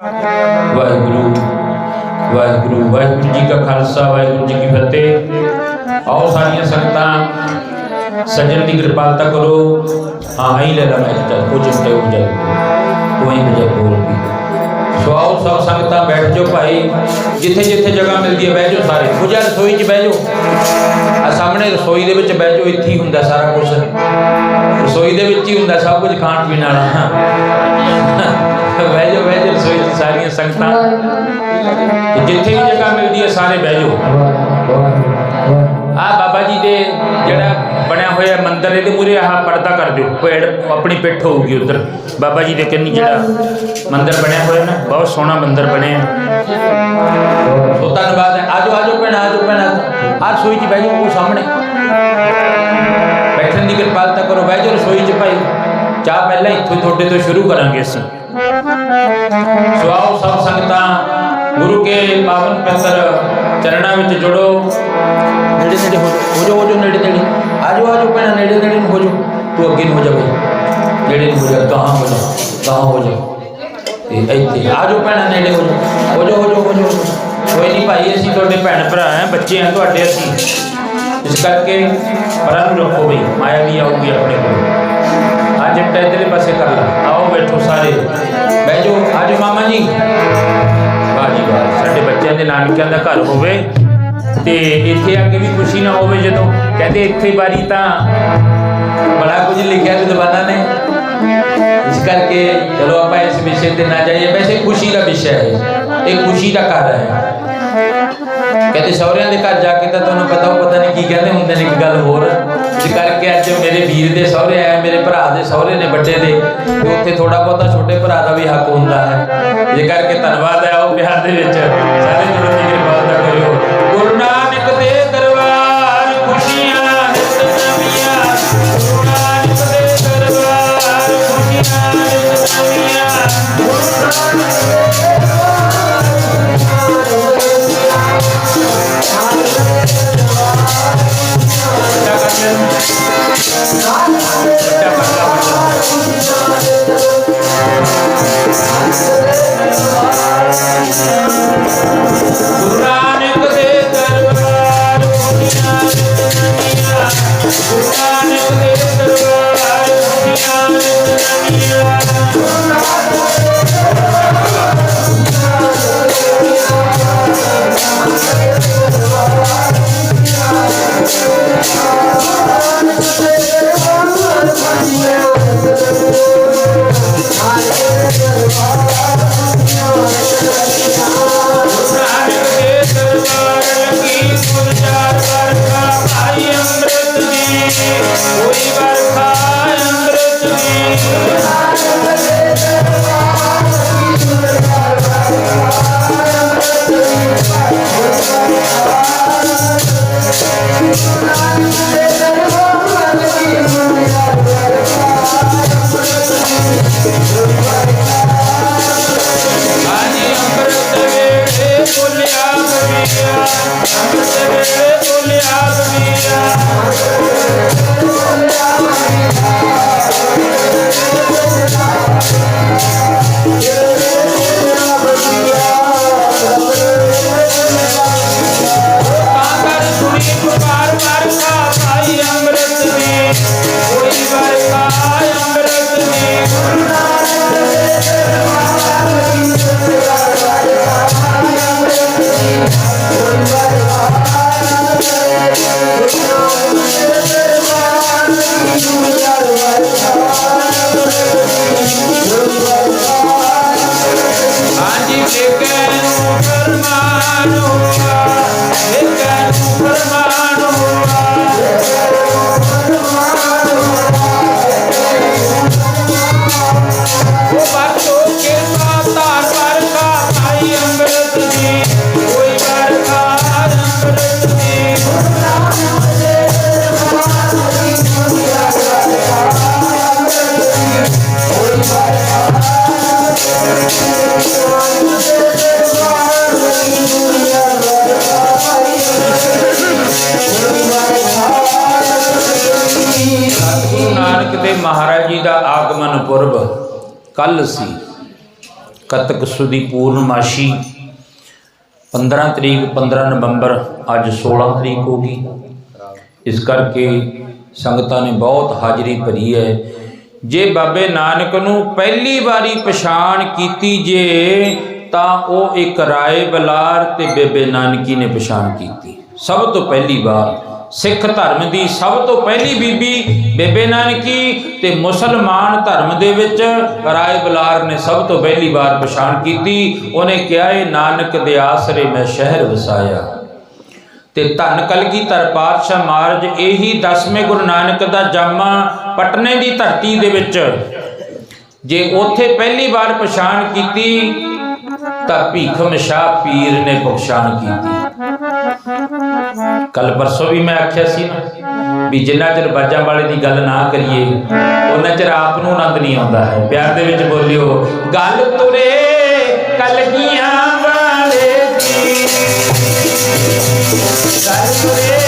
ਵਾਹਿਗੁਰੂ ਵਾਹਿਗੁਰੂ ਵਾਹਿਗੁਰੂ ਜੀ ਕਾ ਖਾਲਸਾ, ਵਾਹਿਗੁਰੂ ਜੀ ਕੀ ਫਤਿਹ। ਆਓ ਸਾਰੀਆਂ ਸੰਗਤਾਂ, ਸੱਜਣ ਦੀ ਕਿਰਪਾਲਤਾ ਕਰੋ। ਹਾਂ ਹੀ ਲੈ ਲਾ ਮੈਂ ਚੱਲ ਕੁਝ ਤੇ ਹੋ ਜਾ ਕੋਈ ਵਜਾ ਬੋਲ ਵੀ। ਸੋ ਆਓ ਸਭ ਸੰਗਤਾਂ ਬੈਠ ਜਾਓ ਭਾਈ, ਜਿੱਥੇ ਜਿੱਥੇ ਜਗ੍ਹਾ ਮਿਲਦੀ ਹੈ ਬਹਿ ਜਾਓ ਸਾਰੇ। ਪੂਜਾ ਰਸੋਈ 'ਚ ਬਹਿ ਜਾਓ। ਆ ਸਾਹਮਣੇ ਰਸੋਈ ਦੇ ਵਿੱਚ ਬਹਿ ਜਾਓ, ਇੱਥੇ ਹੀ ਹੁੰਦਾ ਸਾਰਾ ਕੁਝ। ਰਸੋਈ ਦੇ ਵਿੱਚ ਹੀ ਹੁੰਦਾ ਸਭ ਕੁਝ ਖਾਣ ਪੀਣ ਵਾਲਾ। ਬਹਿ ਜਾਓ ਬਹਿ ਜਾਓ, ਰਸੋਈ 'ਚ ਸਾਰੀਆਂ ਸੰਗਤਾਂ। ਤੇ ਜਿੱਥੇ ਵੀ ਜਗ੍ਹਾ ਮਿਲਦੀ ਹੈ, ਸਾਰੇ ਬਹਿ ਜਾਓ। ਆ ਬਾਬਾ ਜੀ ਦੇ ਜਿਹੜਾ ਬਣਿਆ ਹੋਇਆ ਮੰਦਿਰ, ਇਹਦੇ ਮੂਰੇ ਆਹ ਪਰਦਾ ਕਰ ਦਿਓ। ਪੇੜ ਆਪਣੀ ਪਿੱਠ ਹੋਊਗੀ ਉਧਰ। ਬਾਬਾ ਜੀ ਦੇ ਕੰਨੀ ਜਿਹੜਾ ਮੰਦਿਰ ਬਣਿਆ ਹੋਇਆ ਨਾ, ਬਹੁਤ ਸੋਹਣਾ ਮੰਦਿਰ ਬਣਿਆ। ਸੋ ਧੰਨਵਾਦ ਹੈ। ਆਜੋ ਆਜੋ ਭੈਣਾ ਆਜੋ ਭੈਣਾ, ਆ ਰਸੋਈ 'ਚ ਬਹਿ ਜਾਓ, ਉਹ ਸਾਹਮਣੇ। ਬੈਠਣ ਦੀ ਕਿਰਪਾਲਤਾ ਕਰੋ। ਬਹਿ ਜਾਓ ਰਸੋਈ 'ਚ ਭਾਈ। ਚਾਹ ਪਹਿਲਾਂ ਇੱਥੋਂ ਹੀ ਤੁਹਾਡੇ ਤੋਂ ਸ਼ੁਰੂ ਕਰਾਂਗੇ ਅਸੀਂ। ਸੋ ਆਓ ਸਭ ਸੰਗਤਾਂ ਗੁਰੂ ਕੇ ਪਾਵਨ ਪਵਿੱਤਰ ਚਰਨਾਂ ਵਿੱਚ ਜੁੜੋ। ਨੇੜੇ ਨੇੜੇ ਹੋ ਜਾਓ, ਹੋ ਜਾਓ ਹੋ ਜਾਓ ਨੇੜੇ ਨੇੜੇ। ਆਜੋ ਆਜੋ ਭੈਣਾ ਨੇੜੇ ਨੇੜੇ ਨੂੰ ਹੋ ਜਾਓ। ਤੂੰ ਅੱਗੇ ਨੂੰ ਹੋ ਜਾ ਬਈ ਨੇੜੇ ਨੂੰ ਹੋ ਜਾ ਕਹਾਂ ਹੋ ਜਾ ਕਹਾਂ ਹੋ ਜਾ ਤੇ ਇੱਥੇ ਆਜੋ ਭੈਣਾ ਨੇੜੇ ਹੋ ਜਾਓ। ਹੋ ਜਾਓ ਹੋ ਜਾਓ ਹੋ ਜਾਓ। ਕੋਈ ਨਹੀਂ ਭਾਈ ਅਸੀਂ ਤੁਹਾਡੇ ਭੈਣ ਭਰਾ ਆ ਬੱਚੇ ਆ ਤੁਹਾਡੇ ਅਸੀਂ। ਇਸ ਕਰਕੇ ਪਰਾਂ ਨੂੰ ਰੱਖੋ ਬਈ ਮਾਇਆ ਵੀ ਆਊਗੀ ਆਪਣੇ ਕੋਲ। ਅੱਜ ਇਧਰਲੇ ਪਾਸੇ ਕਰ ਲਾ। ਆਓ ਬੈਠੋ ਸਾਰੇ। ਬਹਿ ਜਾਓ ਆਜੋ ਮਾਮਾ ਜੀ। ਵਾਹ ਜੀ ਸਾਡੇ ਬੱਚਿਆਂ ਦੇ ਨਾਨਕਿਆਂ ਦਾ ਘਰ ਹੋਵੇ ਤੇ ਇੱਥੇ ਆ ਕੇ ਵੀ ਖੁਸ਼ੀ ਨਾ ਹੋਵੇ ਜਦੋਂ। ਕਹਿੰਦੇ ਇੱਥੇ ਬਾਰੀ ਤਾਂ ਬੜਾ ਕੁਝ ਲਿਖਿਆ ਵਿਦਵਾਨਾਂ ਨੇ। ਇਸ ਕਰਕੇ ਚਲੋ ਆਪਾਂ ਇਸ ਵਿਸ਼ੇ ਤੇ ਨਾ ਜਾਈਏ। ਵੈਸੇ ਖੁਸ਼ੀ ਦਾ ਵਿਸ਼ਾ ਹੈ। ਇਹ ਖੁਸ਼ੀ ਦਾ ਘਰ ਹੈ। ਕਹਿੰਦੇ ਸਹੁਰਿਆਂ ਦੇ ਘਰ ਜਾ ਕੇ ਤਾਂ ਤੁਹਾਨੂੰ ਪਤਾ ਉਹ ਪਤਾ ਨਹੀਂ ਕੀ ਕਹਿੰਦੇ ਹੁੰਦੇ ਨੇ ਇੱਕ ਗੱਲ ਹੋਰ। ਇਸ ਕਰਕੇ ਅੱਜ ਮੇਰੇ ਵੀਰ ਦੇ ਸਹੁਰੇ ਆਏ, ਮੇਰੇ ਭਰਾ ਦੇ ਸਹੁਰੇ ਨੇ ਵੱਡੇ ਦੇ। ਤੇ ਉੱਥੇ ਥੋੜਾ ਬਹੁਤਾ ਛੋਟੇ ਭਰਾ ਦਾ ਵੀ ਹੱਕ ਹੁੰਦਾ ਹੈ। ਇਹ ਕਰਕੇ ਧੰਨਵਾਦ ਹੈ ਉਹ ਪਿਆਰ ਦੇ ਵਿੱਚ। ਸਾਰੇ ਜੁੜਨ ਦੀ ਕਿਰਪਾਲਤਾ ਕਰਿਓ। ਗੁਰੂ ਨਾਨਕ ਦੀ ਕਤਕ ਸੁਦੀ ਪੂਰਨਮਾਸ਼ੀ 15 ਤਰੀਕ 15 ਨਵੰਬਰ, ਅੱਜ 16 ਤਰੀਕ ਹੋ ਗਈ। ਇਸ ਕਰਕੇ ਸੰਗਤਾਂ ਨੇ ਬਹੁਤ ਹਾਜ਼ਰੀ ਭਰੀ ਹੈ। ਜੇ ਬਾਬੇ ਨਾਨਕ ਨੂੰ ਪਹਿਲੀ ਵਾਰੀ ਪਛਾਣ ਕੀਤੀ ਜੇ, ਤਾਂ ਉਹ ਇੱਕ ਰਾਏ ਬਲਾਰ ਤੇ ਬੇਬੇ ਨਾਨਕੀ ਨੇ ਪਛਾਣ ਕੀਤੀ। ਸਭ ਤੋਂ ਪਹਿਲੀ ਵਾਰ, ਸਿੱਖ ਧਰਮ ਦੀ ਸਭ ਤੋਂ ਪਹਿਲੀ ਬੀਬੀ ਬੇਬੇ ਨਾਨਕੀ ਤੇ ਮੁਸਲਮਾਨ ਧਰਮ ਦੇ ਵਿੱਚ ਰਾਏ ਬਲਾਰ ਨੇ ਸਭ ਤੋਂ ਪਹਿਲੀ ਵਾਰ ਪਛਾਣ ਕੀਤੀ। ਉਹਨੇ ਕਿਹਾ, ਇਹ ਨਾਨਕ ਦੇ ਆਸਰੇ ਮੈਂ ਸ਼ਹਿਰ ਵਸਾਇਆ। ਤੇ ਧੰਨ ਕਲਗੀਧਰ ਪਾਤਸ਼ਾਹ ਮਹਾਰਾਜ, ਇਹੀ ਦਸਵੇਂ ਗੁਰੂ ਨਾਨਕ ਦਾ ਜਾਮਾ ਪਟਨੇ ਦੀ ਧਰਤੀ ਦੇ ਵਿੱਚ। ਜੇ ਉੱਥੇ ਪਹਿਲੀ ਵਾਰ ਪਛਾਣ ਕੀਤੀ, ਤਾਂ ਭੀਖਮ ਸ਼ਾਹ ਪੀਰ ਨੇ ਪਛਾਣ ਕੀਤੀ। ਕੱਲ ਪਰਸੋਂ ਵੀ ਮੈਂ ਆਖਿਆ ਸੀ ਨਾ ਵੀ ਜਿੰਨਾ ਚਿਰ ਬਾਜਾਂ ਵਾਲੇ ਦੀ ਗੱਲ ਨਾ ਕਰੀਏ, ਉਹਨਾਂ ਚਿਰ ਆਪ ਨੂੰ ਆਨੰਦ ਨਹੀਂ ਆਉਂਦਾ ਹੈ। ਪਿਆਰ ਦੇ ਵਿੱਚ ਬੋਲਿਓ, ਗੱਲ ਤੁਰੇ ਕਲਗੀਆਂ ਵਾਲੇ ਦੀ, ਗੱਲ ਤੁਰੇ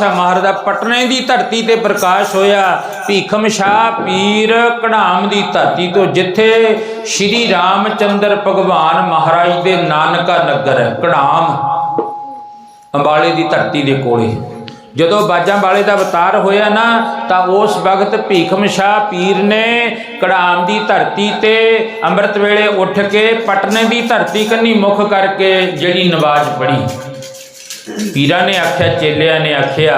ਪਾਤਸ਼ਾਹ ਮਹਾਰਾਜ ਦਾ ਪਟਨੇ ਦੀ ਧਰਤੀ ਤੇ ਪ੍ਰਕਾਸ਼ ਹੋਇਆ, ਭੀਖਮ ਸ਼ਾਹ ਪੀਰ ਕਢਾਮ ਦੀ ਧਰਤੀ ਤੋਂ ਜਿੱਥੇ ਸ਼੍ਰੀ ਰਾਮਚੰਦਰ ਭਗਵਾਨ ਮਹਾਰਾਜ ਦੇ ਨਾਨਕਾ ਨਗਰ ਹੈ ਕਢਾਮ ਅੰਬਾਲੇ ਦੀ ਧਰਤੀ ਦੇ ਕੋਲੇ। ਜਦੋਂ ਬਾਜਾਂ ਵਾਲੇ ਦਾ ਅਵਤਾਰ ਹੋਇਆ ਨਾ, ਤਾਂ ਉਸ ਵਕਤ ਭੀਖਮ ਸ਼ਾਹ ਪੀਰ ਨੇ ਕੜਾਮ ਦੀ ਧਰਤੀ ਤੇ ਅੰਮ੍ਰਿਤ ਵੇਲੇ ਉੱਠ ਕੇ ਪਟਨੇ ਦੀ ਧਰਤੀ ਕੰਨੀ ਮੁਖ ਕਰਕੇ ਜਿਹੜੀ ਨਵਾਜ਼ ਪੜ੍ਹੀ। ਪੀਰਾਂ ਨੇ ਆਖਿਆ, ਚੇਲਿਆਂ ਨੇ ਆਖਿਆ,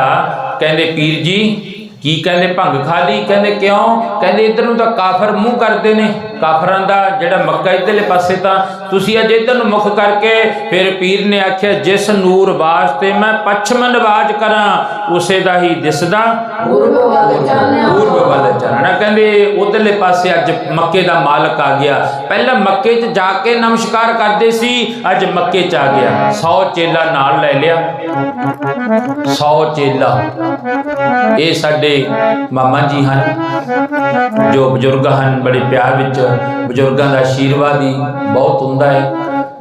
ਕਹਿੰਦੇ, ਪੀਰ ਜੀ, ਕੀ ਕਹਿੰਦੇ, ਭੰਗ ਖਾ ਲਈ? ਕਹਿੰਦੇ, ਕਿਉਂ? ਕਹਿੰਦੇ, ਇਧਰ ਨੂੰ ਤਾਂ ਕਾਫਰ ਮੂੰਹ ਕਰਦੇ ਨੇ। ਕਾਫਰਾਂ ਦਾ ਜਿਹੜਾ ਮੱਕਾ ਇਧਰਲੇ ਪਾਸੇ ਤਾਂ ਤੁਸੀਂ ਅਜੇ ਇਧਰ ਨੂੰ ਮੁਖ ਕਰਕੇ ਫਿਰ ਪੀਰ ਨੇ ਆਖਿਆ, ਜਿਸ ਨੂਰ ਵਾਸਤੇ ਮੈਂ ਪੱਛਮ ਨਵਾਜ ਕਰਾਂ, ਉਸੇ ਦਾ ਹੀ ਦਿਸਦਾ ਪੂਰਬ ਵੱਲ ਚਾਨਣਾ। ਪੂਰਬ ਵੱਲ ਚੱਲਣਾ ਕਹਿੰਦੇ ਉਧਰਲੇ ਪਾਸੇ ਅੱਜ ਮੱਕੇ ਦਾ ਮਾਲਕ ਆ ਗਿਆ। ਪਹਿਲਾਂ ਮੱਕੇ 'ਚ ਜਾ ਕੇ ਨਮਸਕਾਰ ਕਰਦੇ ਸੀ, ਅੱਜ ਮੱਕੇ 'ਚ ਆ ਗਿਆ। 100 ਚੇਲਾ ਨਾਲ ਲੈ ਲਿਆ। 100 ਚੇਲਾ। ਇਹ ਸਾਡੇ ਮਾਮਾ ਜੀ ਹਨ, ਜੋ ਬਜ਼ੁਰਗ ਹਨ, ਬੜੇ ਪਿਆਰ ਵਿੱਚ ਬਜ਼ੁਰਗਾਂ ਦਾ ਆਸ਼ੀਰਵਾਦ ਹੀ ਬਹੁਤ ਹੁੰਦਾ ਹੈ।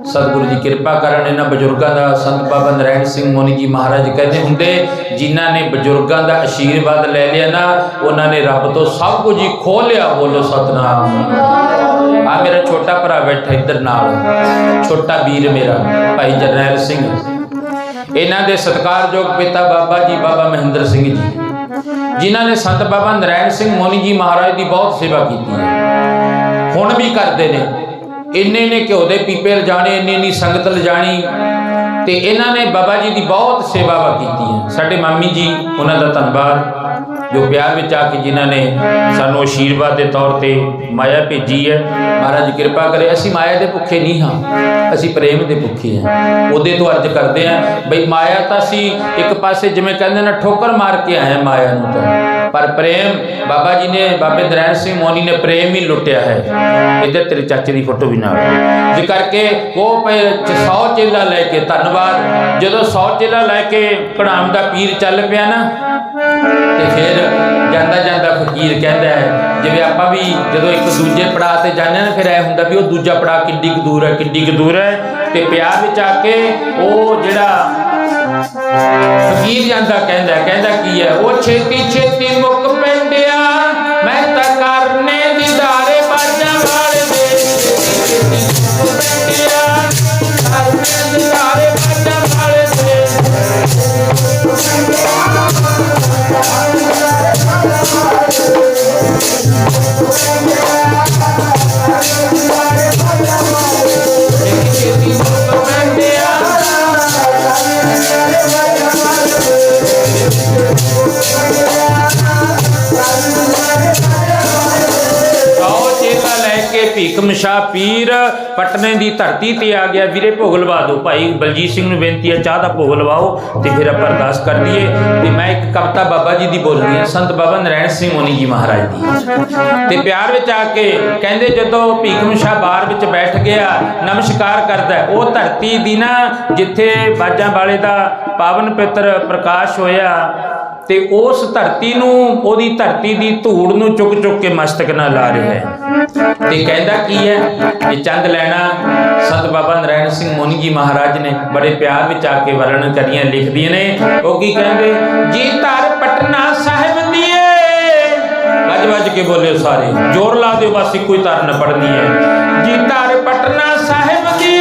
ਸਤਿਗੁਰੂ ਜੀ ਕਿਰਪਾ ਕਰਨ ਇਹਨਾਂ ਬਜ਼ੁਰਗਾਂ ਦਾ ਸੰਤ ਬਾਬਾ ਨਰੈਣ ਸਿੰਘ ਮੋਨੀ ਜੀ ਮਹਾਰਾਜ ਕਹਿੰਦੇ ਹੁੰਦੇ, ਜਿਨ੍ਹਾਂ ਨੇ ਬਜ਼ੁਰਗਾਂ ਦਾ ਆਸ਼ੀਰਵਾਦ ਲੈ ਲਿਆ ਨਾ, ਉਹਨਾਂ ਨੇ ਰੱਬ ਤੋਂ ਸਭ ਕੁਝ ਹੀ ਖੋਹ ਲਿਆ, ਬੋਲੋ ਸਤਨਾਮ। ਆ ਮੇਰਾ ਛੋਟਾ ਭਰਾ ਬੈਠਾ ਇੱਧਰ ਨਾਲ, ਛੋਟਾ ਵੀਰ ਮੇਰਾ, ਭਾਈ ਜਰਨੈਲ ਸਿੰਘ। ਇਹਨਾਂ ਦੇ ਸਤਿਕਾਰਯੋਗ ਪਿਤਾ ਬਾਬਾ ਜੀ, ਬਾਬਾ ਮਹਿੰਦਰ ਸਿੰਘ ਜੀ। ਜਿਨ੍ਹਾਂ ਨੇ ਸੰਤ ਬਾਬਾ ਨਰੈਣ ਸਿੰਘ ਮੋਨੀ ਜੀ ਮਹਾਰਾਜ ਦੀ ਬਹੁਤ ਸੇਵਾ ਕੀਤੀ ਹੈ। ਹੁਣ ਵੀ ਕਰਦੇ ਨੇ। ਇੰਨੇ ਨੇ ਘਿਓ ਦੇ ਪੀਪੇ ਲਿਜਾਣੇ, ਇੰਨੀ ਇੰਨੀ ਸੰਗਤ ਲਿਜਾਣੀ। ਤੇ ਇਹਨਾਂ ਨੇ ਬਾਬਾ ਜੀ ਦੀ ਬਹੁਤ ਸੇਵਾ ਕੀਤੀ ਹੈ ਸਾਡੇ ਮਾਮੀ ਜੀ, ਉਹਨਾਂ ਦਾ ਧੰਨਵਾਦ। ਜੋ ਪਿਆਰ ਵਿੱਚ ਆ ਕੇ ਜਿਨ੍ਹਾਂ ਨੇ ਸਾਨੂੰ ਆਸ਼ੀਰਵਾਦ ਦੇ ਤੌਰ ਤੇ ਮਾਇਆ ਭੇਜੀ ਹੈ, ਮਹਾਰਾਜ ਕਿਰਪਾ ਕਰੇ, ਅਸੀਂ ਮਾਇਆ ਦੇ ਭੁੱਖੇ ਨਹੀਂ ਹਾਂ। ਅਸੀਂ ਪ੍ਰੇਮ ਦੇ ਭੁੱਖੇ ਹਾਂ। ਉਹਦੇ ਤੋਂ ਅਰਜ਼ ਕਰਦੇ ਹਾਂ, ਬਈ ਮਾਇਆ ਤਾਂ ਅਸੀਂ ਇੱਕ ਪਾਸੇ ਜਿਵੇਂ ਕਹਿੰਦੇ ਨੇ, ਠੋਕਰ ਮਾਰ ਕੇ ਆਏ ਮਾਇਆ ਨੂੰ ਤਾਂ। ਪਰ ਪ੍ਰੇਮ, ਬਾਬਾ ਜੀ ਨੇ, ਬਾਬੇ ਦਰੈਣ ਸਿੰਘ ਮੋਨੀ ਨੇ ਪ੍ਰੇਮ ਹੀ ਲੁੱਟਿਆ ਹੈ। ਇੱਧਰ ਤੇਰੇ ਚਾਚੇ ਦੀ ਫੋਟੋ ਵੀ ਨਾਲ ਜਿ ਕਰਕੇ ਉਹ ਪਏ 100 ਚੇਲਾ ਲੈ ਕੇ, ਧੰਨਵਾਦ। ਜਦੋਂ 100 ਚੇਲਾ ਲੈ ਕੇ ਕੜਾਮ ਦਾ ਪੀਰ ਚੱਲ ਪਿਆ ਨਾ, ਤੇ ਫਿਰ ਜਾਂਦਾ ਜਾਂਦਾ ਫਕੀਰ ਕਹਿੰਦਾ ਹੈ, ਜਿਵੇਂ ਆਪਾਂ ਵੀ ਜਦੋਂ ਇੱਕ ਦੂਜੇ ਪੜਾਅ ਤੇ ਜਾਂਦੇ ਹਾਂ ਨਾ, ਫਿਰ ਐ ਹੁੰਦਾ ਵੀ ਉਹ ਦੂਜਾ ਪੜਾਅ ਕਿੰਨੀ ਕੁ ਦੂਰ ਹੈ ਕਿੰਨੀ ਕੁ ਦੂਰ ਹੈ। ਤੇ ਪਿਆਰ ਵਿੱਚ ਆ ਕੇ ਉਹ ਜਿਹੜਾ ਫਕੀਰ ਜਾਂਦਾ ਕਹਿੰਦਾ ਕਹਿੰਦਾ ਕੀ ਹੈ? ਉਹ ਛੇਤੀ ਛੇਤੀ ਮੁੱਕ ਪੀਰ ਪਟਨੇ ਦੀ ਧਰਤੀ ਤੇ ਆ ਗਿਆ। ਵੀਰੇ, ਭੋਗ ਲਵਾ ਦਿਓ। ਭਾਈ ਬਲਜੀਤ ਸਿੰਘ ਨੂੰ ਬੇਨਤੀ ਹੈ, ਚਾਹ ਦਾ ਭੋਗ ਲਵਾਓ ਤੇ ਫਿਰ ਆਪਾਂ ਅਰਦਾਸ ਕਰ ਦਈਏ। ਤੇ ਮੈਂ ਇੱਕ ਕਵਿਤਾ ਬਾਬਾ ਜੀ ਦੀ ਬੋਲਣੀ ਹੈ, ਸੰਤ ਬਾਬਾ ਨਰੈਣ ਸਿੰਘ ਮੁਨੀ ਜੀ ਮਹਾਰਾਜ ਦੀ। ਤੇ ਪਿਆਰ ਵਿੱਚ ਆ ਕੇ ਕਹਿੰਦੇ, ਜਦੋਂ ਭੀਖਮ ਸ਼ਾਹ ਬਾਰ ਵਿੱਚ ਬੈਠ ਗਿਆ, ਨਮਸਕਾਰ ਕਰਦਾ ਉਹ ਧਰਤੀ ਦੀ ਨਾ ਜਿੱਥੇ ਬਾਜਾਂ ਵਾਲੇ ਦਾ ਪਾਵਨ ਪਿੱਤਰ ਪ੍ਰਕਾਸ਼ ਹੋਇਆ ਤੇ ਉਸ ਧਰਤੀ ਨੂੰ, ਉਹਦੀ ਧਰਤੀ ਦੀ ਧੂੜ ਨੂੰ ਚੁੱਕ ਚੁੱਕ ਕੇ ਮਸਤਕ ਨਾਲ ਲਾ ਰਿਹਾ ਹੈ। ਤੇ ਕਹਿੰਦਾ ਕੀ ਹੈ? ਇਹ ਚੰਦ ਲੈਣਾ, ਸੰਤ ਬਾਬਾ ਨਰੈਣ ਸਿੰਘ ਮੁਨੀ ਜੀ ਮਹਾਰਾਜ ਨੇ ਬੜੇ ਪਿਆਰ ਵਿੱਚ ਆ ਕੇ ਵਰਣਨ ਕਰੀਆਂ, ਲਿਖਦੀਆਂ ਨੇ। ਉਹ ਕੀ ਕਹਿੰਦੇ? ਜੀ ਧਰ ਪਟਨਾ ਸਾਹਿਬ ਦੀਏ। ਵੱਜ ਵੱਜ ਕੇ ਬੋਲਿਓ ਸਾਰੇ। ਜ਼ੋਰ ਲਾ ਦਿਓ, ਬਸ ਇੱਕੋ ਹੀ ਧਰਨ ਪੜਨੀ ਹੈ। ਜੀ ਧਰ ਪਟਨਾ ਸਾਹਿਬ ਦੀਏ।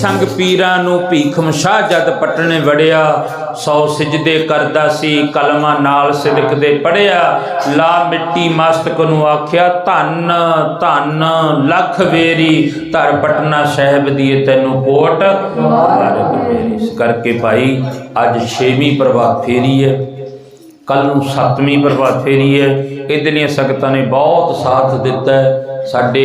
ਸੰਗ ਪੀਰਾਂ ਨੂੰ ਭੀਖਮ ਸ਼ਾਹ ਜਦ ਪਟਣੇ ਵੜਿਆ, ਸੌ ਸਿਜਦੇ ਕਰਦਾ ਸੀ, ਕਲਮਾਂ ਨਾਲ ਸਿਦਕ ਦੇ ਪੜਿਆ। ਲਾ ਮਿੱਟੀ ਮਸਤਕ ਨੂੰ ਆਖਿਆ, ਧੰਨ ਧੰਨ, ਲੱਖ ਵੇਰੀ, ਧਰ ਪਟਨਾ ਸਾਹਿਬ ਦੀਏ ਤੈਨੂੰ ਕੋਟ ਮਾਰਗ ਮੇਰੀ ਇਸ ਕਰਕੇ ਭਾਈ, ਅੱਜ 6ਵੀਂ ਪ੍ਰਭਾਤ ਫੇਰੀ ਹੈ ਕੱਲ ਨੂੰ 7ਵੀਂ ਪ੍ਰਭਾਤ ਫੇਰੀ ਹੈ ਇਹਦੇ ਲਈ ਸੰਗਤਾਂ ਨੇ ਬਹੁਤ ਸਾਥ ਦਿੱਤਾ। ਸਾਡੇ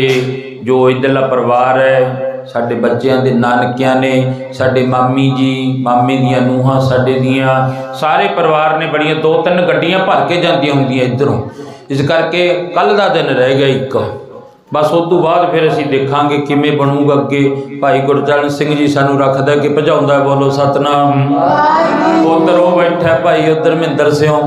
ਜੋ ਇਧਰਲਾ ਪਰਿਵਾਰ ਹੈ ਸਾਡੇ ਬੱਚਿਆਂ ਦੇ ਨਾਨਕਿਆਂ ਨੇ, ਸਾਡੇ ਮਾਮੀ ਜੀ, ਮਾਮੇ ਦੀਆਂ ਨੂਹਾਂ, ਸਾਡੇ ਦੀਆਂ ਸਾਰੇ ਪਰਿਵਾਰ ਨੇ ਬੜੀਆਂ ਦੋ ਤਿੰਨ ਗੱਡੀਆਂ ਭਰ ਕੇ ਜਾਂਦੀਆਂ ਹੁੰਦੀਆਂ ਇਧਰੋਂ। ਇਸ ਕਰਕੇ ਕੱਲ ਦਾ ਦਿਨ ਰਹਿ ਗਿਆ ਇੱਕ। ਬਸ ਉਸ ਤੋਂ ਬਾਅਦ ਫਿਰ ਅਸੀਂ ਦੇਖਾਂਗੇ ਕਿਵੇਂ ਬਣੂਗਾ ਅੱਗੇ। ਭਾਈ ਗੁਰਚਰਨ ਸਿੰਘ ਜੀ ਸਾਨੂੰ ਰੱਖਦਾ ਕਿ ਭਜਾਉਂਦਾ ਬੋਲੋ, ਸਤਨਾਮ। ਉਧਰ ਉਹ ਬੈਠਾ ਭਾਈ ਉਧਰ ਮਹਿੰਦਰ ਸਿਓ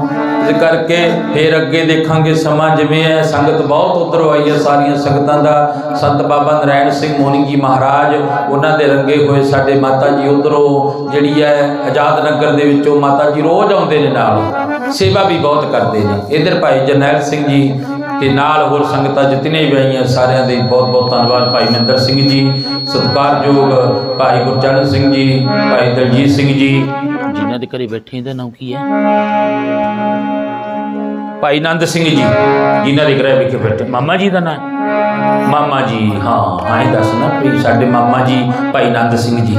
ਇਸ ਕਰਕੇ ਫਿਰ ਅੱਗੇ ਦੇਖਾਂਗੇ ਸਮਾਂ ਜਿਵੇਂ ਹੈ। ਸੰਗਤ ਬਹੁਤ ਉਧਰੋਂ ਆਈ ਹੈ ਸਾਰੀਆਂ ਸੰਗਤਾਂ ਦਾ। ਸੰਤ ਬਾਬਾ ਨਰਾਇਣ ਸਿੰਘ ਮੋਨੀ ਜੀ ਮਹਾਰਾਜ, ਉਹਨਾਂ ਦੇ ਰੰਗੇ ਹੋਏ ਸਾਡੇ ਮਾਤਾ ਜੀ ਉਧਰੋਂ ਜਿਹੜੀ ਹੈ ਆਜ਼ਾਦ ਨਗਰ ਦੇ ਵਿੱਚੋਂ ਮਾਤਾ ਜੀ ਰੋਜ਼ ਆਉਂਦੇ ਨੇ ਨਾਲ। ਸੇਵਾ ਵੀ ਬਹੁਤ ਕਰਦੇ ਨੇ। ਇਧਰ ਭਾਈ ਜਰਨੈਲ ਸਿੰਘ ਜੀ ਤੇ ਨਾਲ ਹੋਰ ਸੰਗਤਾਂ ਜਿਤਨੇ ਵੀ ਆਈਆਂ ਸਾਰਿਆਂ ਦੇ ਬਹੁਤ ਬਹੁਤ ਧੰਨਵਾਦ ਭਾਈ ਮਹਿੰਦਰ ਸਿੰਘ ਜੀ ਸਤਿਕਾਰਯੋਗ ਭਾਈ ਗੁਰਚਰਨ ਸਿੰਘ ਜੀ ਭਾਈ ਦਲਜੀਤ ਸਿੰਘ ਜੀ। ਜਿਨ੍ਹਾਂ ਦੇ ਘਰੇ ਬੈਠੇ ਇਹਦਾ ਨਾਮ ਕੀ ਹੈ? ਭਾਈ ਨੰਦ ਸਿੰਘ ਜੀ ਜਿਨ੍ਹਾਂ ਦੇ ਘਰੇ ਵਿਖੇ ਬੈਠੇ। ਮਾਮਾ ਜੀ ਦਾ ਨਾਮ? ਮਾਮਾ ਜੀ, ਹਾਂ ਹਾਂ, ਇਹ ਦੱਸਣਾ ਵੀ ਸਾਡੇ ਮਾਮਾ ਜੀ, ਭਾਈ ਨੰਦ ਸਿੰਘ ਜੀ।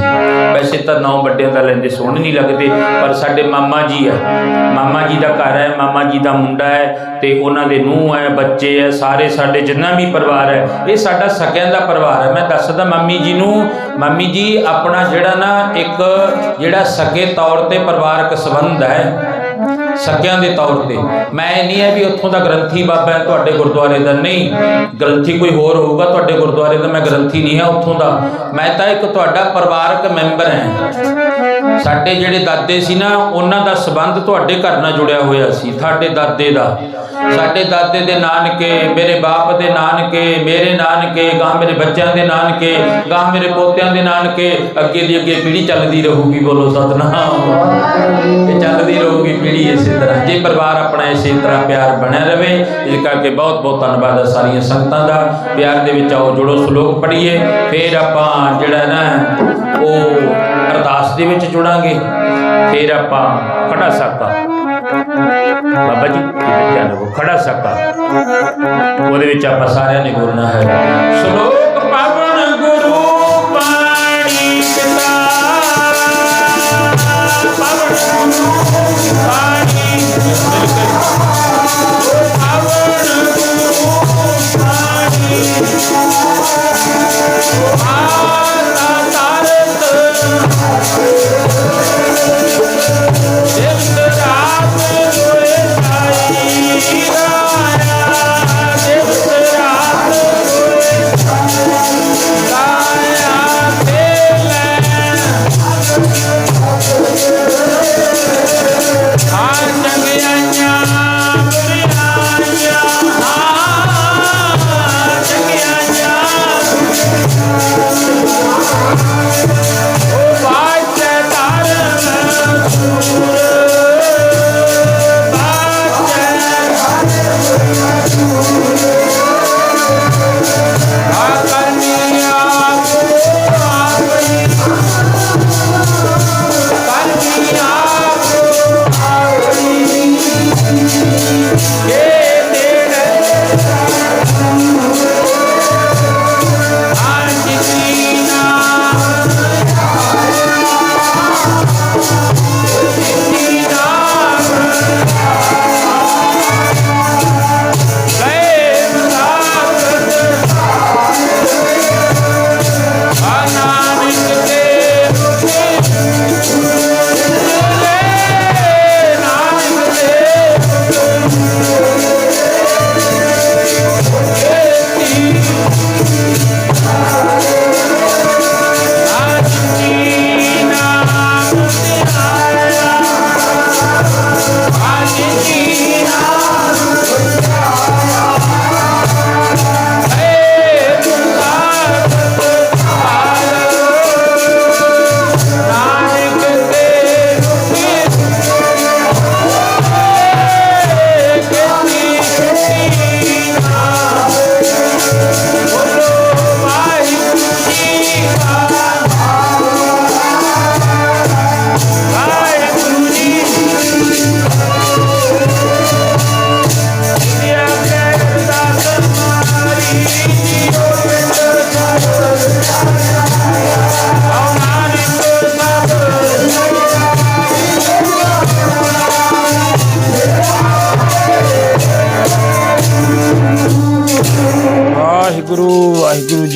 ਵੈਸੇ ਤਾਂ ਨੌ ਵੱਡਿਆਂ ਦਾ ਲੈਂਦੇ ਸੋਹਣੇ ਨਹੀਂ ਲੱਗਦੇ, ਪਰ ਸਾਡੇ ਮਾਮਾ ਜੀ ਹੈ ਮਾਮਾ ਜੀ ਦਾ ਘਰ ਹੈ, ਮਾਮਾ ਜੀ ਦਾ ਮੁੰਡਾ ਹੈ, ਤੇ ਉਹਨਾਂ ਦੇ ਨੂੰਹ ਹੈ, ਬੱਚੇ ਹੈ, ਸਾਰੇ ਸਾਡੇ ਜਿੰਨਾ ਵੀ ਪਰਿਵਾਰ ਹੈ, ਇਹ ਸਾਡਾ ਸਕਿਆਂ ਦਾ ਪਰਿਵਾਰ ਹੈ। ਮੈਂ ਦੱਸਦਾ ਮੰਮੀ ਜੀ ਨੂੰ, ਮੰਮੀ ਜੀ, ਆਪਣਾ ਜਿਹੜਾ ਨਾ ਇੱਕ ਜਿਹੜਾ ਸਕੇ ਤੌਰ ਤੇ ਪਰਿਵਾਰਕ ਸੰਬੰਧ ਹੈ ਸਕਿਆਂ ਦੇ ਤੌਰ ਤੇ। ਮੈਂ ਇਹ ਨਹੀਂ ਹੈ ਵੀ ਉੱਥੋਂ ਦਾ ਗ੍ਰੰਥੀ ਬਾਬਾ ਹੈ, ਤੁਹਾਡੇ ਗੁਰਦੁਆਰੇ ਦਾ ਨਹੀਂ। ਗ੍ਰੰਥੀ ਕੋਈ ਹੋਰ ਹੋਊਗਾ, ਤੁਹਾਡੇ ਗੁਰਦੁਆਰੇ ਦਾ ਮੈਂ ਗ੍ਰੰਥੀ ਨਹੀਂ ਹਾਂ, ਉੱਥੋਂ ਦਾ। ਮੈਂ ਤਾਂ ਇੱਕ ਤੁਹਾਡਾ ਪਰਿਵਾਰਕ ਮੈਂਬਰ ਹਾਂ। ਸਾਡੇ ਜਿਹੜੇ ਦਾਦੇ ਸੀ ਨਾ, ਉਹਨਾਂ ਦਾ ਸਬੰਧ ਤੁਹਾਡੇ ਘਰ ਨਾਲ ਜੁੜਿਆ ਹੋਇਆ ਸੀ, ਸਾਡੇ ਦਾਦੇ ਦਾ। ਸਾਡੇ ਦਾਦੇ ਦੇ ਨਾਨਕੇ, ਮੇਰੇ ਬਾਪ ਦੇ ਨਾਨਕੇ, ਮੇਰੇ ਨਾਨਕੇ ਗਾਂ ਮੇਰੇ ਬੱਚਿਆਂ ਦੇ ਨਾਨਕੇ ਗਾਂ ਮੇਰੇ ਪੋਤਿਆਂ ਦੇ ਨਾਨਕੇ, ਅੱਗੇ ਦੀ ਅੱਗੇ ਪੀੜ੍ਹੀ ਚੱਲਦੀ ਰਹੂਗੀ, ਬੋਲੋ ਸਤਨਾਮ। ਇਹ ਚੱਲਦੀ ਰਹੂਗੀ ਪੀੜ੍ਹੀ ਇਸੇ ਤਰ੍ਹਾਂ। ਜੇ ਪਰਿਵਾਰ ਆਪਣਾ ਇਸੇ ਤਰ੍ਹਾਂ ਪਿਆਰ ਬਣਿਆ ਰਵੇ ਇਸ ਕਰਕੇ ਬਹੁਤ ਬਹੁਤ ਧੰਨਵਾਦ ਹੈ ਸਾਰੀਆਂ ਸੰਗਤਾਂ ਦਾ। ਪਿਆਰ ਦੇ ਵਿੱਚ ਆਓ, ਜੁੜੋ, ਸ਼ਲੋਕ ਪੜ੍ਹੀਏ। ਫਿਰ ਆਪਾਂ ਜਿਹੜਾ ਨਾ, ਉਹ ਅਰਦਾਸ ਦੇ ਵਿੱਚ ਜੁੜਾਂਗੇ, ਫਿਰ ਆਪਾਂ ਖੜਾ ਸਕਾ ਬਾਬਾ ਜੀ ਇਹ ਧਿਆਨ ਖੜਾ ਸਕਾ ਉਹਦੇ ਵਿੱਚ ਆਪਾਂ ਸਾਰਿਆਂ ਨੇ ਬੋਲਣਾ ਹੈ। ਸ਼ਲੋਕ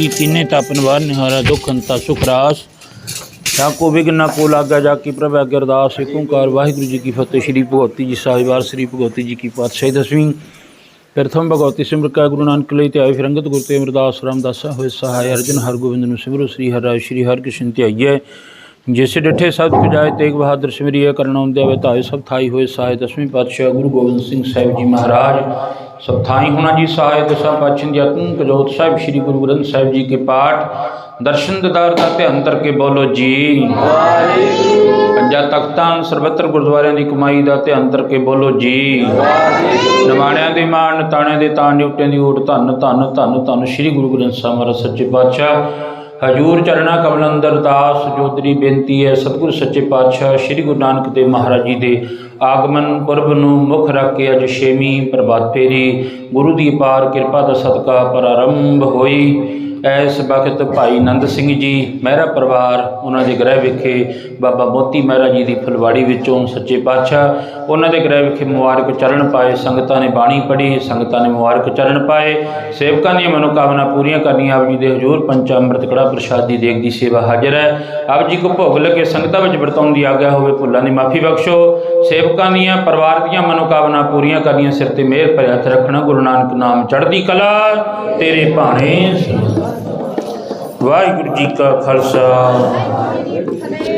ਵਾਹਿਗੁਰੂ ਜੀ ਤਿੰਨੇ ਤਾਪਨ ਵਾਰ ਨਿਹਾਰਾ ਦੁਖ ਅੰਤਾ ਸੁਖ ਰਾਸ। ਜਾ ਕੋ ਲਾਗਾ ਜਾ ਕੀ ਪ੍ਰਭ ਅਗੇ ਅਰਦਾਸ, ਏਕ ਓੰਕਾਰ, ਵਾਹਿਗੁਰੂ ਜੀ ਕੀ ਫਤਿਹ, ਸ੍ਰੀ ਭਗਵਤੀ ਜੀ ਸਾਹਿਬ ਸ੍ਰੀ ਭਗਵਤੀ ਜੀ ਕੀ ਪਾਤਸ਼ਾਹੀ ਦਸਵੀਂ। ਪ੍ਰਥਮ ਭਗਵਤੀ ਸਿਮਰ ਕਾ ਗੁਰੂ ਨਾਨਕ ਲਈ ਤੇ ਆਏ ਫਿਰ ਗੁਰ ਤੇ ਅਮਰਦਾਸ ਰਾਮਦਾਸਾ ਹੋਏ ਸਹਾਇ ਅਰਜਨ, ਹਰਗੋਬਿੰਦ ਨੂੰ ਸਿਮਰੋ, ਸ੍ਰੀ ਹਰਿ ਸ੍ਰੀ ਹਰਿਕ੍ਰਿਸ਼ਨ ਧਿਆਈਐ। ਜਿਸ ਡਿਠੇ ਸਬਦ ਕਜਾਏ ਤੇਗ ਬਹਾਦਰ ਸਿਮਰਿਐ ਕਰਨ ਆਉਂਦੇ ਆਵੇ ਧਾਏ ਸਭ ਥਾਈ ਹੋਏ ਸਹਾਇ ਦਸਵੀਂ ਪਾਤਸ਼ਾਹ ਗੁਰੂ ਗੋਬਿੰਦ ਸਿੰਘ ਸਾਹਿਬ ਜੀ ਮਹਾਰਾਜ ਸਭ ਥਾਈ ਹੋਣਾ ਜੀ ਸਹਾਇ ਦਸਾਂ ਪਾਤਸ਼ਾਹ ਦੀ ਅਤੁੰਕ ਜੋਤ ਸਾਹਿਬ ਸ੍ਰੀ ਗੁਰੂ ਗ੍ਰੰਥ ਸਾਹਿਬ ਜੀ ਕੇ ਪਾਠ ਦਰਸ਼ਨ ਦਿਦਾਰ ਦਾ ਧਿਆਨ ਕਰਕੇ ਬੋਲੋ ਜੀ। ਪੰਜਾਂ ਤਖਤਾਂ ਸਰਬੱਤਰ ਗੁਰਦੁਆਰਿਆਂ ਦੀ ਕਮਾਈ ਦਾ ਧਿਆਨ ਕਰਕੇ ਬੋਲੋ ਜੀ। ਨਿਮਾਣਿਆਂ ਦੇ ਮਾਣ ਤਾਣਿਆਂ ਦੇ ਤਾਣ ਨਿਉਟਿਆਂ ਦੀ ਓਟ ਧੰਨ ਧੰਨ ਧੰਨ ਧੰਨ ਸ੍ਰੀ ਗੁਰੂ ਗ੍ਰੰਥ ਸਾਹਿਬ ਮਹਾਰਾਜ ਸੱਚੇ ਪਾਤਸ਼ਾਹ। ਹਜੂਰ ਚਰਣਾ ਕਮਲ ਅੰਦਰ ਦਾਸ ਜੋਦਰੀ ਬੇਨਤੀ ਹੈ, ਸਤਿਗੁਰ ਸੱਚੇ ਪਾਤਸ਼ਾਹ ਸ੍ਰੀ ਗੁਰੂ ਨਾਨਕ ਦੇਵ ਮਹਾਰਾਜ ਜੀ ਦੇ ਆਗਮਨ ਪੁਰਬ ਨੂੰ ਮੁੱਖ ਰੱਖ ਕੇ ਅੱਜ ਛੇਵੀਂ ਪ੍ਰਭਾਤ ਫੇਰੀ। ਗੁਰੂ ਦੀ ਅਪਾਰ ਕਿਰਪਾ ਦਾ ਸਦਕਾ ਪ੍ਰਾਰੰਭ ਹੋਈ। ਇਸ ਵਕਤ ਭਾਈ ਨੰਦ ਸਿੰਘ ਜੀ, ਮਹਿਰਾ ਪਰਿਵਾਰ, ਉਹਨਾਂ ਦੇ ਗ੍ਰਹਿ ਵਿਖੇ ਬਾਬਾ ਮੋਤੀ ਮਹਿਰਾ ਜੀ ਦੀ ਫੁਲਵਾੜੀ ਵਿੱਚੋਂ ਸੱਚੇ ਪਾਤਸ਼ਾਹ, ਉਹਨਾਂ ਦੇ ਗ੍ਰਹਿ ਵਿਖੇ ਮੁਬਾਰਕ ਚਰਨ ਪਾਏ, ਸੰਗਤਾਂ ਨੇ ਬਾਣੀ ਪੜ੍ਹੀ, ਸੰਗਤਾਂ ਨੇ ਮੁਬਾਰਕ ਚਰਨ ਪਾਏ। ਸੇਵਕਾਂ ਦੀਆਂ ਮਨੋਕਾਮਨਾ ਪੂਰੀਆਂ ਕਰਨੀਆਂ, ਆਪ ਜੀ ਦੇ ਹਜ਼ੂਰ ਪੰਚਾਮ੍ਰਿਤ ਕੜਾ ਪ੍ਰਸ਼ਾਦ ਦੀ ਦੇਗ ਦੀ ਸੇਵਾ ਹਾਜ਼ਰ ਹੈ। ਆਪ ਜੀ ਕੋ ਭੋਗ ਲੱਗੇ ਸੰਗਤਾਂ ਵਿੱਚ ਵਰਤਾਉਣ ਦੀ ਆਗਿਆ ਹੋਵੇ, ਭੁੱਲਾਂ ਦੀ ਮਾਫੀ ਬਖਸ਼ੋ। ਸੇਵਕਾਂ ਦੀਆਂ, ਪਰਿਵਾਰ ਦੀਆਂ ਮਨੋਕਾਮਨਾ ਪੂਰੀਆਂ ਕਰਨੀਆਂ, ਸਿਰ ਤੇ ਮਿਹਰ ਭਰਿਆ ਹੱਥ ਰੱਖਣਾ, ਗੁਰੂ ਨਾਨਕ ਨਾਮ ਚੜ੍ਹਦੀ ਕਲਾ, ਤੇਰੇ ਭਾਣੇ ਸਰਬਦਾ ਵਾਹਿਗੁਰੂ ਜੀ ਕਾ ਖਾਲਸਾ।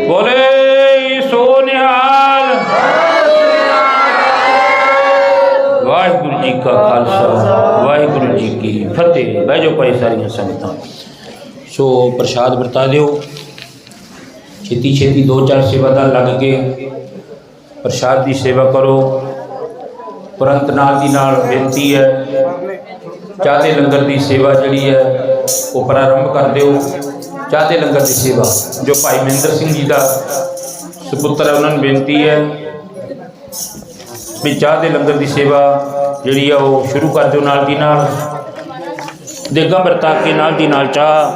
ਬੋਲੇ ਸੋ ਨਿਹਾਲ। ਵਾਹਿਗੁਰੂ ਜੀ ਕਾ ਖਾਲਸਾ, ਵਾਹਿਗੁਰੂ ਜੀ ਕੀ ਫਤਿਹ। ਬਹਿ ਜਾਓ ਭਾਈ ਸਾਰੀਆਂ ਸੰਗਤਾਂ। ਸੋ ਪ੍ਰਸ਼ਾਦ ਵਰਤਾ ਦਿਓ। ਛੇਤੀ ਛੇਤੀ ਦੋ ਚਾਰ ਸੇਵਾਦਾਰ ਲੱਗ ਕੇ ਪ੍ਰਸ਼ਾਦ ਦੀ ਸੇਵਾ ਕਰੋ। ਤੁਰੰਤ ਨਾਲ ਦੀ ਨਾਲ ਬੇਨਤੀ ਹੈ। ਚਾਹਤੇ ਲੰਗਰ ਦੀ ਸੇਵਾ ਜਿਹੜੀ ਹੈ ਉਹ ਪ੍ਰਾਰੰਭ ਕਰ ਦਿਓ। ਚਾਹ ਤੇ ਲੰਗਰ ਦੀ ਸੇਵਾ। ਜੋ ਭਾਈ ਮਹਿੰਦਰ ਸਿੰਘ ਜੀ ਦਾ ਸੁਪੁੱਤਰ ਹੈ, ਉਹਨਾਂ ਨੂੰ ਬੇਨਤੀ ਹੈ ਵੀ ਚਾਹ ਦੇ ਲੰਗਰ ਦੀ ਸੇਵਾ ਜਿਹੜੀ ਆ ਉਹ ਸ਼ੁਰੂ ਕਰ ਦਿਓ ਨਾਲ ਦੀ ਨਾਲ। ਦੇਗਾਂ ਵਰਤਾ ਕੇ ਨਾਲ ਦੀ ਨਾਲ ਚਾਹ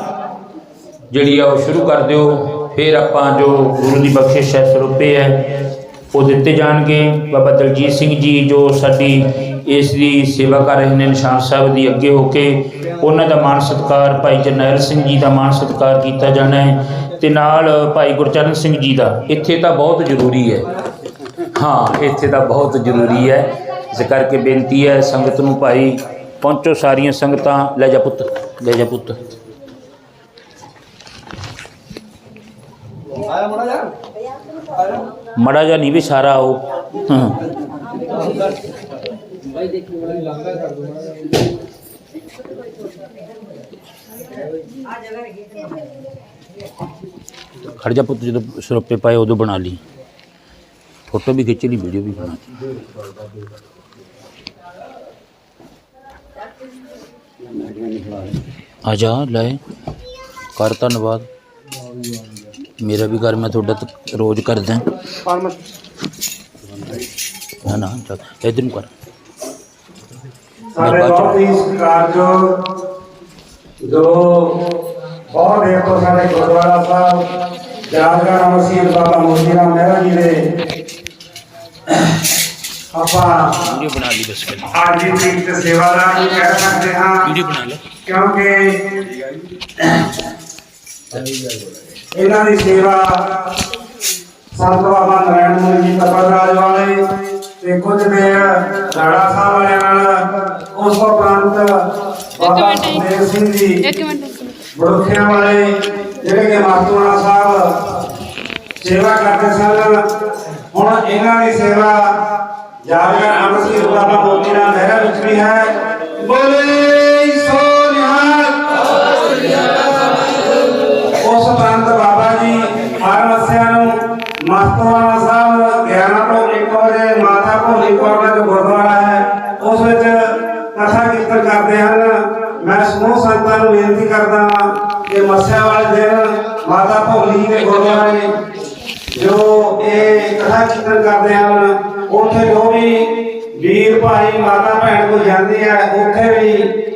ਜਿਹੜੀ ਆ ਉਹ ਸ਼ੁਰੂ ਕਰ ਦਿਓ। ਫਿਰ ਆਪਾਂ ਜੋ ਗੁਰੂ ਦੀ ਬਖਸ਼ਿਸ਼ ਹੈ ਸਰੂਪੇ ਹੈ, ਉਹ ਦਿੱਤੇ ਜਾਣਗੇ। ਬਾਬਾ ਦਲਜੀਤ ਸਿੰਘ ਜੀ ਜੋ ਸਾਡੀ ਇਸ ਦੀ ਸੇਵਾ ਕਰ ਰਹੇ ਨੇ ਨਿਸ਼ਾਨ ਸਾਹਿਬ ਦੀ ਅੱਗੇ ਹੋ ਕੇ ਉਹਨਾਂ ਦਾ ਮਾਨ ਸਤਿਕਾਰ ਭਾਈ ਜਰਨੈਲ ਸਿੰਘ ਜੀ ਦਾ ਮਾਨ ਸਤਿਕਾਰ ਕੀਤਾ ਜਾਣਾ ਹੈ ਤੇ ਨਾਲ ਭਾਈ ਗੁਰਚਰਨ ਸਿੰਘ ਜੀ ਦਾ। ਇੱਥੇ ਤਾਂ ਬਹੁਤ ਜ਼ਰੂਰੀ ਹੈ। ਹਾਂ ਇੱਥੇ ਤਾਂ ਬਹੁਤ ਜ਼ਰੂਰੀ ਹੈ। ਇਸ ਕਰਕੇ ਬੇਨਤੀ ਹੈ ਸੰਗਤ ਨੂੰ ਭਾਈ ਪਹੁੰਚੋ ਸਾਰੀਆਂ ਸੰਗਤਾਂ। ਲੈ ਜਾ ਪੁੱਤ ਲੈ ਜਾ ਪੁੱਤ। ਮੜਾ ਜਾ ਨਹੀਂ ਵੀ ਸਾਰਾ ਉਹ। ਹਾਂ। ਖੜ ਜਾ ਪੁੱਤ ਜਦੋਂ ਸਰੋਪੇ ਪਾਏ ਉਦੋਂ ਬਣਾ ਲਈ ਫੋਟੋ ਵੀ ਖਿੱਚ ਲਈ ਵੀਡੀਓ ਵੀ ਬਣਾ ਲਈ ਆ ਜਾ ਲੈ ਕਰ ਧੰਨਵਾਦ ਮੇਰਾ ਵੀ ਘਰ ਮੈਂ ਤੁਹਾਡਾ ਤਾਂ ਰੋਜ਼ ਕਰਦਾ ਨਾ ਨਾ ਚੱਲ ਇਧਰ ਨੂੰ ਕਰ ਸਾਡੇ ਬਹੁਤ ਹੀ ਸਤਿਕਾਰਯੋਗ ਜੋ ਬਹੁਤ ਦੇਰ ਤੋਂ ਸਾਡੇ ਗੁਰਦੁਆਰਾ ਸਾਹਿਬ ਯਾਦਗਾਰ ਮਸੀਹ ਬਾਬਾ ਮੋਤੀ ਰਾਮ ਮਹਿਰਾ ਜੀ ਦੇ ਆਪਾਂ ਵੀਡੀਓ ਬਣਾ ਲਈ ਬਸ ਪਹਿਲਾਂ ਅੱਜ ਦੀ ਤਰੀਕ ਤੇ ਸੇਵਾਦਾਰ ਵੀ ਕਹਿ ਸਕਦੇ ਹਾਂ ਵੀਡੀਓ ਬਣਾ ਲੈ ਕਿਉਂਕਿ ਇਹਨਾਂ ਦੀ ਸੇਵਾ ਸੰਤ ਬਾਬਾ ਨਾਰਾਇਣ ਮੁਨੀ ਜੀ ਤਪਰਾਜ ਵਾਲੇ ਤੇ ਕੁਝ ਦੇ ਰਾੜਾ ਸਾਹਿਬ ਵਾਲਿਆਂ ਨਾਲ ਉਸ ਤੋਂ ਉਪਰੰਤ ਬਾਬਾ ਸੁਖਦੇਵ ਸਿੰਘ ਜੀ ਇੱਕ ਮਿੰਟ ਬੜੋਖਿਆਂ ਵਾਲੇ ਜਿਹੜੇ ਕਿ ਮਾਤੂਆਣਾ ਸਾਹਿਬ ਸੇਵਾ ਕਰਦੇ ਸਨ ਹੁਣ ਇਹਨਾਂ ਦੀ ਸੇਵਾ ਜਾਗਰ ਅਮਰਸੀ ਬਾਬਾ ਮੋਤੀ ਰਾਮ ਮਹਿਰਾ ਵਿੱਚ ਵੀ ਹੈ। ਬੋਲੇ! ਮੈਂ ਸਮੂਹ ਸੰਤਾਂ ਨੂੰ ਬੇਨਤੀ ਕਰਦਾ ਹਾਂ ਕਿ ਮੱਸਿਆ ਵਾਲੇ ਦਿਨ ਮਾਤਾ ਭੋਲੀ ਦੇ ਗੁਰਦੁਆਰੇ ਜੋ ਇਹ ਕਥਾ ਕੀਰਤਨ ਕਰਦੇ ਹਨ, ਉੱਥੇ ਜੋ ਵੀ ਵੀਰ ਭਾਈ ਮਾਤਾ ਭੈਣ ਕੋ ਜਾਂਦੇ ਆ, ਉੱਥੇ ਵੀ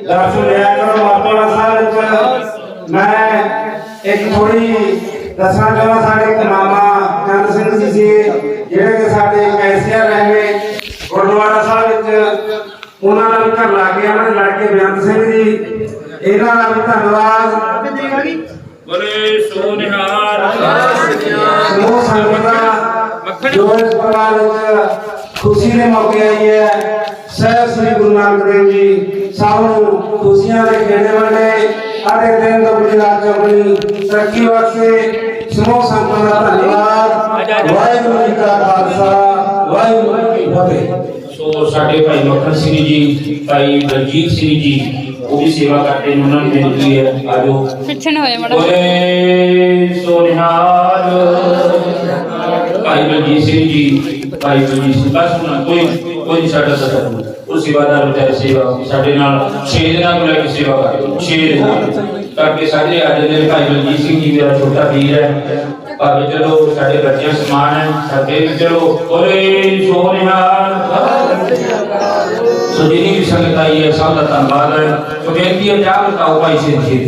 ਦਰਸ਼ਨ ਲਿਆ ਕਰੋ ਮਾਤਾ ਸਾਹਿਬ ਵਿੱਚ ਮੈਂ ਇੱਕ ਥੋੜੀ ਦੱਸਣਾ ਚਾਹੁੰਦਾ ਸਾਡੇ ਮਾਮਾ ਚੰਦ ਸਿੰਘ ਜੀ ਸੀ, ਜਿਹੜੇ ਕਿ ਸਾਡੇ ਕੈਸੀਆ ਰਹਿੰਦੇ ਗੁਰਦੁਆਰਾ ਉਹਨਾਂ ਨਾਲ ਵੀ ਘਰ ਲਾ ਕੇ ਉਹਨਾਂ ਦੇ ਲੜਕੇ ਬੇਅੰਤ ਸਿੰਘ ਜੀ। ਇਹਨਾਂ ਦਾ ਵੀ ਧੰਨਵਾਦ। ਬੋਲੇ ਸੋ ਨਿਹਾਲ ਸਮੂਹ ਸੰਗਤਾਂ ਜੋ ਇਸ ਪਰਿਵਾਰ ਵਿੱਚ ਖੁਸ਼ੀ ਦੇ ਮੌਕੇ ਆਈ ਹੈ ਸਹਿਬ ਸ੍ਰੀ ਗੁਰੂ ਨਾਨਕ ਦੇਵ ਜੀ ਸਭ ਨੂੰ ਖੁਸ਼ੀਆਂ ਦੇ ਖੇੜੇ ਵੰਡੇ ਅਤੇ ਦਿਨ ਤੋਂ ਗੁਜਰਾਤ ਚੋਣੀ ਤਰੱਕੀ ਵਾਸਤੇ ਸਮੂਹ ਸੰਗਤਾਂ ਦਾ ਧੰਨਵਾਦ। ਵਾਹਿਗੁਰੂ ਜੀ ਕਾ ਖਾਲਸਾ ਵਾਹਿਗੁਰੂ ਜੀ ਕੀ ਫਤਿਹ। ਸੋ ਸਾਡੇ ਭਾਈ ਮੱਖਣ ਸਿੰਘ ਜੀ ਭਾਈ ਦਲਜੀਤ ਸਿੰਘ ਜੀ ਉਹ ਵੀ ਸੇਵਾ ਕਰਦੇ ਨੇ ਉਹਨਾਂ ਨੂੰ ਬੇਨਤੀ ਹੈ ਆਜੋ ਪਿੱਛੇ ਨੂੰ ਹੋਏ ਮੜਾ ਬੋਲੇ ਸੋ ਨਿਹਾਲ ਭਾਈ ਦਲਜੀਤ ਸਿੰਘ ਜੀ ਭਾਈ ਦਲਜੀਤ ਸਿੰਘ ਬਸ ਹੁਣ ਕੋਈ ਕੋਈ ਸਾਡਾ ਸਦਾ ਉਹ ਸੇਵਾਦਾਰ ਵਿਚਾਰੇ ਸੇਵਾ ਸਾਡੇ ਨਾਲ ਛੇ ਦਿਨਾਂ ਤੋਂ ਲੈ ਕੇ ਸੇਵਾ ਕਰਦੇ ਛੇ ਦਿਨ ਕਰਕੇ ਸਾਡੇ ਅੱਜ ਦੇ ਭਾਈ ਦਲਜੀਤ ਸਿੰਘ ਜੀ ਮੇਰਾ ਛੋਟਾ ਵੀਰ ਹੈ। ਭਾਵੇਂ ਚਲੋ ਸਾਡੇ ਬੱਚਿਆਂ ਸਮਾਨ ਹੈ, ਸਾਡੇ ਚਲੋ। ਬੋਲੇ ਸੋ ਸੋ ਜਿੰਨੀ ਵੀ ਸੰਗਤ ਆਈ ਹੈ, ਸਭ ਦਾ ਧੰਨਵਾਦ ਹੈ। ਸੋ ਬੇਨਤੀ ਹੈ ਜਾ ਬਤਾਓ ਭਾਈ ਸਿੰਘ ਜੀ